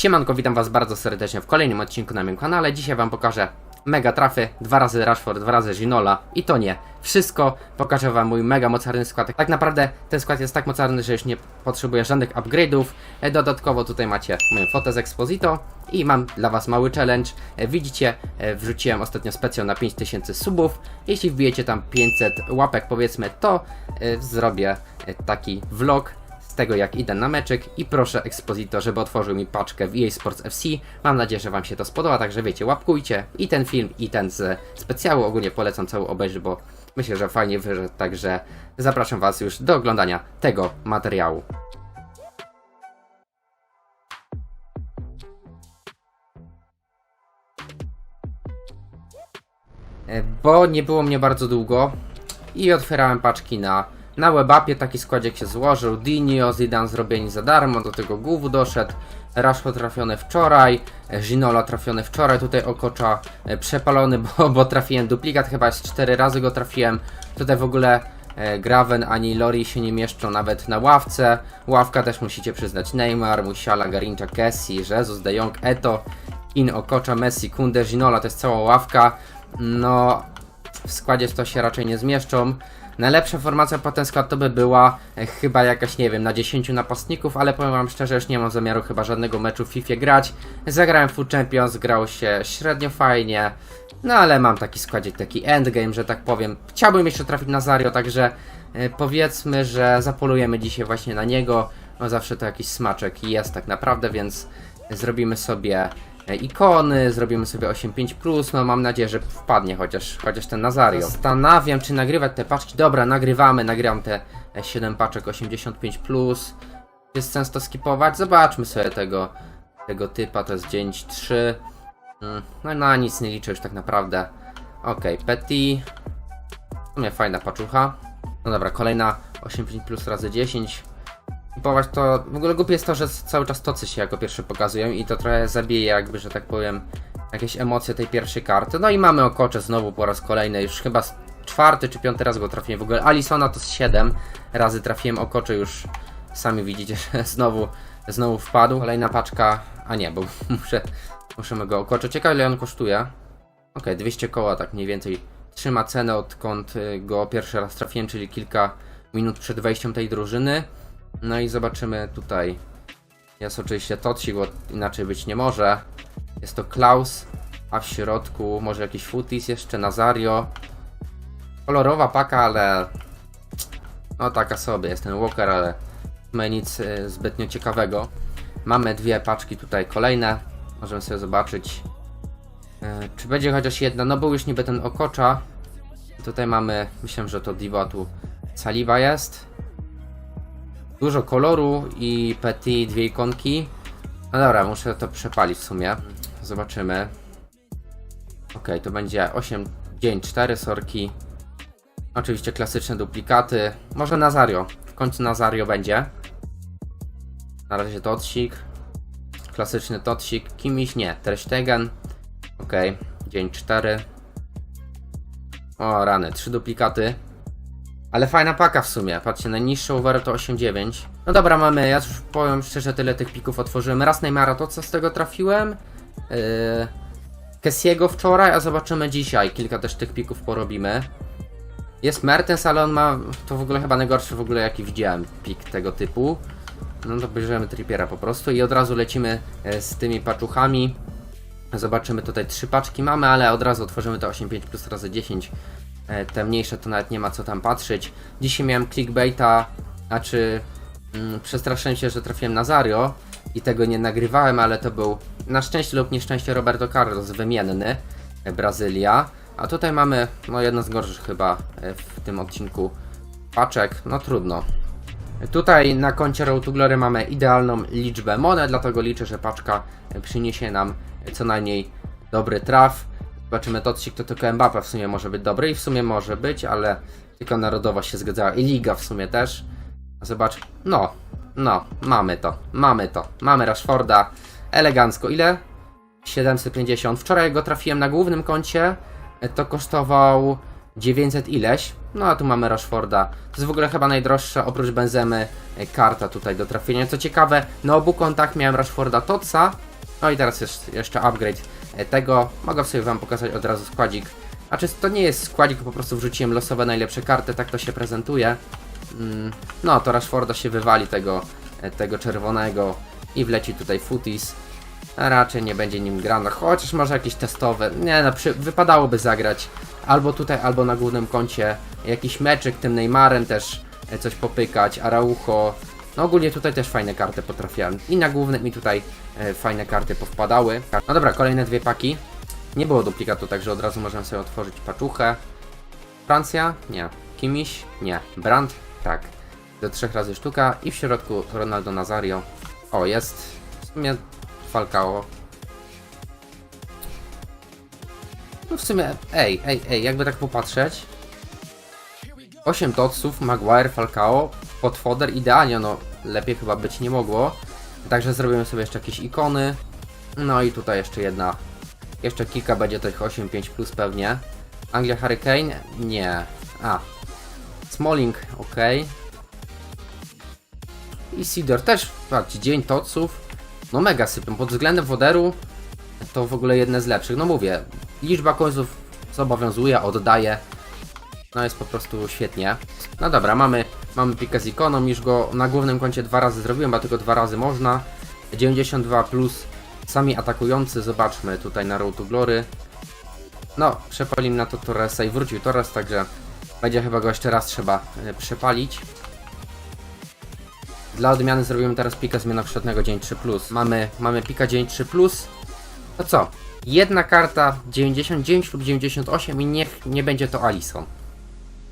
Siemanko, witam was bardzo serdecznie w kolejnym odcinku na moim kanale. Dzisiaj wam pokażę mega trafy, dwa razy Rashford, dwa razy Ginola i to nie. Wszystko pokażę wam mój mega mocarny skład. Tak naprawdę ten skład jest tak mocarny, że już nie potrzebuję żadnych upgrade'ów. E, Dodatkowo tutaj macie moją fotę z Exposito i mam dla was mały challenge. E, Widzicie, e, wrzuciłem ostatnio specjal na 5000 subów. Jeśli wbijecie tam 500 łapek powiedzmy, to zrobię taki vlog tego jak idę na meczek i proszę Exposito, żeby otworzył mi paczkę w EA Sports FC. Mam nadzieję, że Wam się to spodoba, także wiecie, łapkujcie i ten film i ten z specjału ogólnie polecam cały obejrzeć, bo myślę, że fajnie wyszedł, także zapraszam Was już do oglądania tego materiału. E, Bo nie było mnie bardzo długo i otwierałem paczki na, na webapie, taki składzik się złożył, Dinio, Zidane zrobieni za darmo, do tego głów doszedł, Rashford trafiony wczoraj, Ginola trafiony wczoraj, tutaj Okocza e, przepalony, bo, bo trafiłem duplikat, chyba z 4 razy go trafiłem, tutaj w ogóle e, Graven ani Lori się nie mieszczą nawet na ławce, ławka też musicie przyznać. Neymar, Musiala, Garincha, Kessi, Jesus, De Jong, Eto, In, Okocza, Messi, Kunde, Ginola, to jest cała ławka, no w składzie to się raczej nie zmieszczą. Najlepsza formacja po ten skład to by była e, chyba jakaś, nie wiem, na 10 napastników, ale powiem wam szczerze, już nie mam zamiaru chyba żadnego meczu w FIFA grać. Zagrałem Full Champions, grało się średnio fajnie, no ale mam taki składzik, taki endgame, że tak powiem. Chciałbym jeszcze trafić na Zario, także e, powiedzmy, że zapolujemy dzisiaj właśnie na niego. No zawsze to jakiś smaczek jest tak naprawdę, więc zrobimy sobie ikony, zrobimy sobie 8.5+, no mam nadzieję, że wpadnie chociaż, chociaż ten Nazario. Zastanawiam, czy nagrywać te paczki. Dobra, nagrywamy, nagrywam te e, 7 paczek 85+. Jest sens to skipować? Zobaczmy sobie tego, tego typa, to jest dzień 3. Mm, No na nic nie liczę już tak naprawdę. Okej, Petty. W sumie fajna paczucha. No dobra, kolejna 85 plus razy 10. To. W ogóle głupie jest to, że cały czas tocy się jako pierwsze pokazują i to trochę zabije, jakby, że tak powiem, jakieś emocje tej pierwszej karty. No i mamy okocze znowu po raz kolejny, już chyba czwarty czy piąty raz go trafiłem. W ogóle Alisona to z 7 razy trafiłem okocze, już sami widzicie, że znowu, znowu wpadł. Kolejna paczka. A nie, bo muszę, muszę go okocze. Ciekawe ile on kosztuje. Okej, 200 koła tak mniej więcej trzyma cenę odkąd y, go pierwszy raz trafiłem, czyli kilka minut przed wejściem tej drużyny. No i zobaczymy tutaj. Jest oczywiście Totsi, bo inaczej być nie może. Jest to Klaus, a w środku może jakiś Futis jeszcze, Nazario. Kolorowa paka, ale no taka sobie, jest ten Walker, ale ma nic y, zbytnio ciekawego. Mamy dwie paczki tutaj kolejne, możemy sobie zobaczyć. E, Czy będzie chociaż jedna? No był już niby ten Okocza. Tutaj mamy, myślę, że to Diva, tu Saliva jest. Dużo koloru i Petit, dwie ikonki. No dobra, muszę to przepalić w sumie. Zobaczymy. Ok, to będzie 8, dzień 4 sorki. Oczywiście klasyczne duplikaty. Może Nazario. W końcu Nazario będzie. Na razie Totsik. Klasyczny Totsik. Kimiś nie. Ter Stegen. Ok, dzień 4. O, rany, trzy duplikaty. Ale fajna paka w sumie. Patrzcie, najniższy over to 8,9. No dobra, mamy, ja już powiem szczerze, tyle tych pików otworzyłem. Raz Neymara, to co z tego trafiłem? Yy, Kessiego wczoraj, a zobaczymy dzisiaj. Kilka też tych pików porobimy. Jest Mertens, ale on ma, to w ogóle chyba najgorszy w ogóle jaki widziałem pik tego typu. No to bierzemy Trippiera po prostu i od razu lecimy e, z tymi paczuchami. Zobaczymy tutaj trzy paczki mamy, ale od razu otworzymy to 8,5 plus razy 10. E, Te mniejsze to nawet nie ma co tam patrzeć. Dzisiaj miałem clickbaita, znaczy mm, przestraszyłem się, że trafiłem na Zario i tego nie nagrywałem, ale to był na szczęście lub nieszczęście Roberto Carlos wymienny, e, Brazylia. A tutaj mamy no jedno z gorszych chyba e, w tym odcinku paczek, no trudno. Tutaj na koncie Road to Glory mamy idealną liczbę monet, dlatego liczę, że paczka przyniesie nam co najmniej dobry traf. Zobaczymy Totsik, to tylko Mbappe w sumie może być dobry i w sumie może być, ale tylko narodowa się zgadzała i Liga w sumie też. Zobacz, no, no, mamy to, mamy to, mamy Rashforda, elegancko, ile? 750, wczoraj go trafiłem na głównym koncie, e, to kosztował 900 ileś, no a tu mamy Rashforda, to jest w ogóle chyba najdroższa oprócz Benzemy e, karta tutaj do trafienia, co ciekawe, na obu kontach miałem Rashforda Totsa No i teraz jest jeszcze upgrade e, tego. Mogę sobie wam pokazać od razu składzik. Znaczy to nie jest składzik, po prostu wrzuciłem losowe najlepsze karty, tak to się prezentuje. Mm, No to Rashforda się wywali tego, e, tego czerwonego i wleci tutaj Footis. A raczej nie będzie nim grano, chociaż może jakieś testowe. Nie no, przy, wypadałoby zagrać albo tutaj, albo na głównym koncie jakiś meczyk tym Neymarem też e, coś popykać, Araujo. No ogólnie tutaj też fajne karty potrafiłem. I na głównym i tutaj e, fajne karty powpadały. No dobra, kolejne dwie paki. Nie było duplikatu, także od razu możemy sobie otworzyć paczuchę. Francja? Nie. Kimiś? Nie. Brand? Tak. Do trzech razy sztuka i w środku Ronaldo Nazario. O, jest w sumie Falcao. No w sumie, ej, ej, ej, jakby tak popatrzeć. 8 totsów, Maguire, Falcao, podfoder, idealnie, no lepiej chyba być nie mogło. Także zrobimy sobie jeszcze jakieś ikony. No i tutaj jeszcze jedna, jeszcze kilka będzie tych 8-5 plus pewnie. Anglia Hurricane? Nie. A. Smalling, ok. I Sidor też, patrzcie, dzień totsów. No mega sypią, pod względem woderu to w ogóle jedne z lepszych. No mówię, liczba końców zobowiązuje, oddaje. No jest po prostu świetnie. No dobra, mamy, mamy pikę z ikoną, już go na głównym koncie dwa razy zrobiłem, tylko dwa razy można. 92 plus sami atakujący, zobaczmy tutaj na Road to Glory. No, przepalimy na to Torresa i wrócił Torres, także będzie chyba go jeszcze raz trzeba e, przepalić. Dla odmiany zrobimy teraz pika zmianokształtnego dzień 3+. Plus. Mamy, mamy pika dzień 3+. Plus. To co? Jedna karta 99 lub 98 i niech nie będzie to Alison.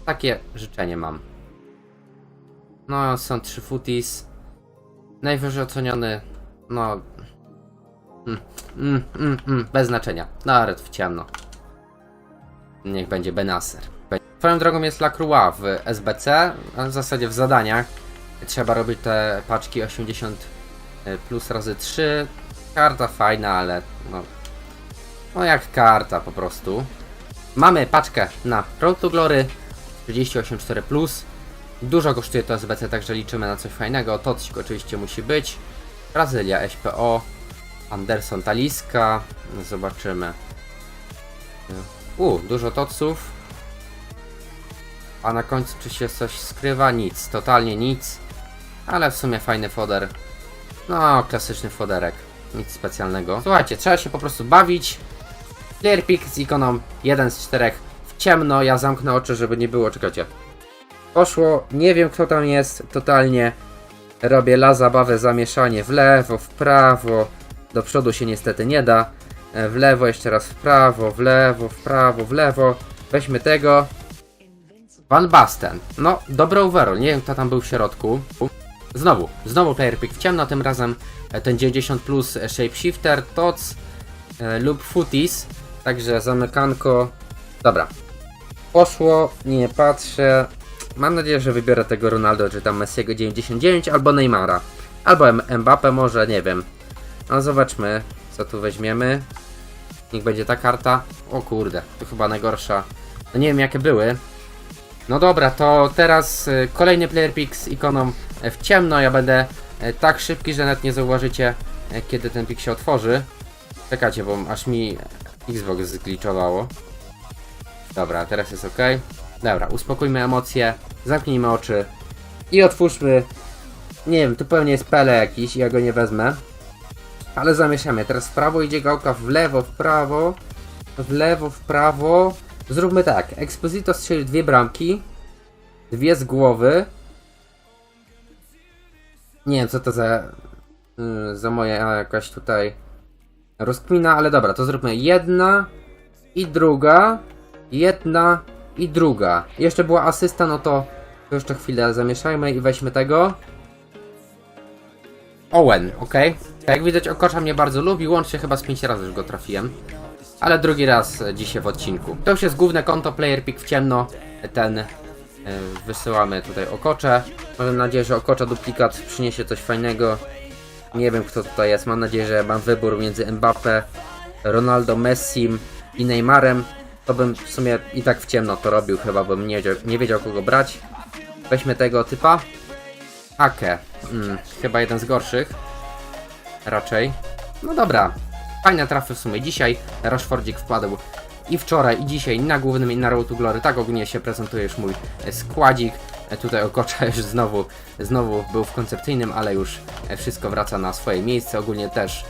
Takie życzenie mam. No, są trzy footies. Najwyżej oceniony. No. Mm, mm, mm, mm, bez znaczenia. Nawet w ciemno. Niech będzie Benaser. Swoją drogą jest Lacroix w SBC, w zasadzie w zadaniach. Trzeba robić te paczki 80 plus razy 3. Karta fajna, ale no. No jak karta po prostu. Mamy paczkę na Road to Glory 38.4 plus. Dużo kosztuje to SBC, także liczymy na coś fajnego. Tocik oczywiście musi być. Brazylia, SPO. Anderson Taliska. Zobaczymy. U, dużo toców. A na końcu czy się coś skrywa? Nic, totalnie nic. Ale w sumie fajny foder. No, klasyczny foderek. Nic specjalnego. Słuchajcie, trzeba się po prostu bawić. Clear pick z ikoną 1 z 4 w ciemno. Ja zamknę oczy, żeby nie było. Czekajcie. Poszło, nie wiem kto tam jest, totalnie. Robię la zabawę, zamieszanie w lewo, w prawo. Do przodu się niestety nie da. E, W lewo, jeszcze raz w prawo, w lewo, w prawo, w lewo. Weźmy tego. Van Basten. No, dobry overall. Nie wiem, kto tam był w środku. Znowu, znowu player pick w ciemno, tym razem e, ten 90 plus e, shapeshifter, TOC lub footies. Także zamykanko. Dobra. Poszło, nie patrzę. Mam nadzieję, że wybiorę tego Ronaldo, czy tam Messiego 99, albo Neymara. Albo M- Mbappe może, nie wiem. No zobaczmy, co tu weźmiemy. Niech będzie ta karta. O kurde, to chyba najgorsza. No nie wiem jakie były. No dobra, to teraz y, kolejny player pick z ikoną w ciemno. Ja będę e, tak szybki, że nawet nie zauważycie, e, kiedy ten pik się otworzy. Czekajcie, bo aż mi Xbox zgliczowało. Dobra, teraz jest ok. Dobra, uspokójmy emocje, zamknijmy oczy i otwórzmy. Nie wiem, tu pewnie jest pele jakiś, ja go nie wezmę. Ale zamieszamy. Teraz w prawo idzie gałka, w lewo, w prawo, w lewo, w prawo. Zróbmy tak. Exposito strzelił dwie bramki. Dwie z głowy. Nie wiem, co to za, yy, za moja jakaś tutaj rozkmina, ale dobra, to zróbmy jedna i druga, jedna i druga. Jeszcze była asysta, no to, jeszcze chwilę zamieszajmy i weźmy tego. Owen, ok? Jak widać, Okocza mnie bardzo lubi, łącznie chyba z 5 razy już go trafiłem. Ale drugi raz dzisiaj w odcinku. To już jest główne konto Player Pick w ciemno. Ten e, wysyłamy tutaj Okocze. Mam nadzieję, że Okocza duplikat przyniesie coś fajnego. Nie wiem kto tutaj jest. Mam nadzieję, że mam wybór między Mbappe, Ronaldo, Messim i Neymarem. To bym w sumie i tak w ciemno to robił, chyba bym nie, wiedział- nie wiedział kogo brać. Weźmy tego typa. Ake. Mm, chyba jeden z gorszych. Raczej. No dobra, fajne trafy w sumie dzisiaj. Rashfordzik wpadł i wczoraj, i dzisiaj na głównym i na Road to Glory. Tak ogólnie się prezentuje już mój składzik. E, Tutaj Okocza już znowu, znowu był w koncepcyjnym, ale już wszystko wraca na swoje miejsce. Ogólnie też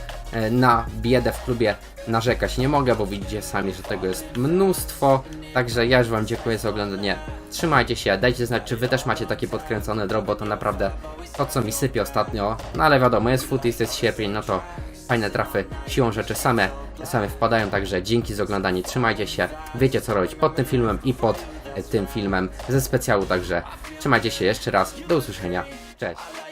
na biedę w klubie narzekać nie mogę, bo widzicie sami, że tego jest mnóstwo. Także ja już Wam dziękuję za oglądanie. Trzymajcie się, dajcie znać, czy Wy też macie taki podkręcony drop, bo to naprawdę to, co mi sypie ostatnio. No ale wiadomo, jest footies, jest sierpień, no to fajne trafy siłą rzeczy same, same wpadają, także dzięki za oglądanie, trzymajcie się, wiecie co robić pod tym filmem i pod e, tym filmem ze specjału, także trzymajcie się jeszcze raz, do usłyszenia, cześć.